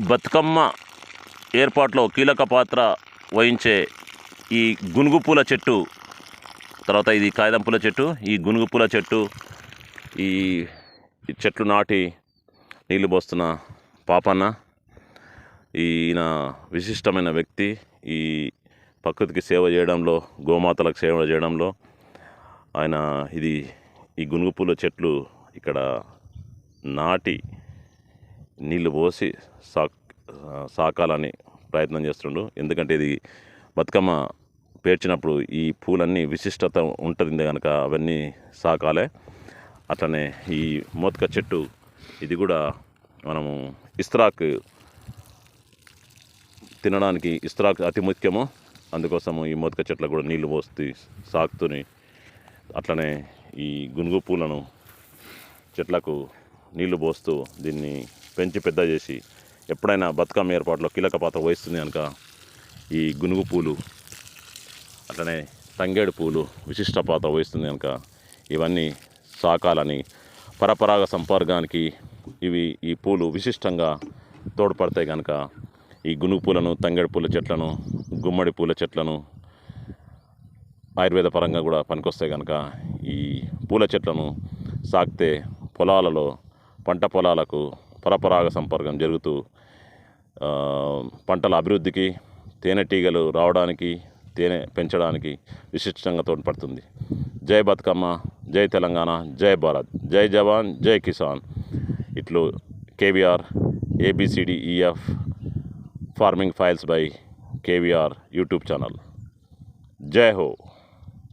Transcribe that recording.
బతుకమ్మ ఏర్పాట్లో కీలక పాత్ర వహించే ఈ గునుగు పూల చెట్టు తర్వాత ఇది కాగితం పూల చెట్టు ఈ గునుగు పూల చెట్టు ఈ చెట్లు నాటి నీళ్ళు పోస్తున్న పాపన్న ఈయన విశిష్టమైన వ్యక్తి ఈ ప్రకృతికి సేవ చేయడంలో గోమాతలకు సేవ చేయడంలో ఆయన ఇది ఈ గునుగు పూల చెట్లు ఇక్కడ నాటి నీళ్ళు పోసి సాక్ సాకాలని ప్రయత్నం చేస్తుండు. ఎందుకంటే ఇది బతుకమ్మ పేర్చినప్పుడు ఈ పూలన్నీ విశిష్టత ఉంటుంది కనుక అవన్నీ సాకాలే. అట్లనే ఈ మోతక చెట్టు ఇది కూడా మనము ఇస్త్రాక్ తినడానికి ఇస్త్రాక్ అతి ముఖ్యము. అందుకోసము ఈ మోతక చెట్లకు కూడా నీళ్ళు పోస్తూ సాకుతూని అట్లనే ఈ గునుగు పూలను చెట్లకు నీళ్ళు పోస్తూ దీన్ని పెంచి పెద్ద చేసి ఎప్పుడైనా బతుకమ్మ ఏర్పాటులో కీలక పాత్ర వహిస్తుంది కనుక ఈ గునుగు పూలు అట్లనే తంగేడు పూలు విశిష్ట పాత్ర వహిస్తుంది కనుక ఇవన్నీ సాకాలని పరపరాగ సంపర్కానికి ఇవి ఈ పూలు విశిష్టంగా తోడ్పడతాయి కనుక ఈ గునుగు పూలను తంగేడు పూల చెట్లను గుమ్మడి పూల చెట్లను ఆయుర్వేద పరంగా కూడా పనికొస్తాయి కనుక ఈ పూల చెట్లను సాకితే పొలాలలో పంట పొలాలకు పరపరాగ సంపర్కం జరుగుతూ పంటల అభివృద్ధికి తేనెటీగలు రావడానికి తేనె పెంచడానికి విశిష్టంగా తోడ్పడుతుంది. జై బతుకమ్మ జై తెలంగాణ జై భారత్ జై జవాన్ జై కిసాన్. ఇట్లు KVR A B C D E F farming files by KVR YouTube channel. జై హో!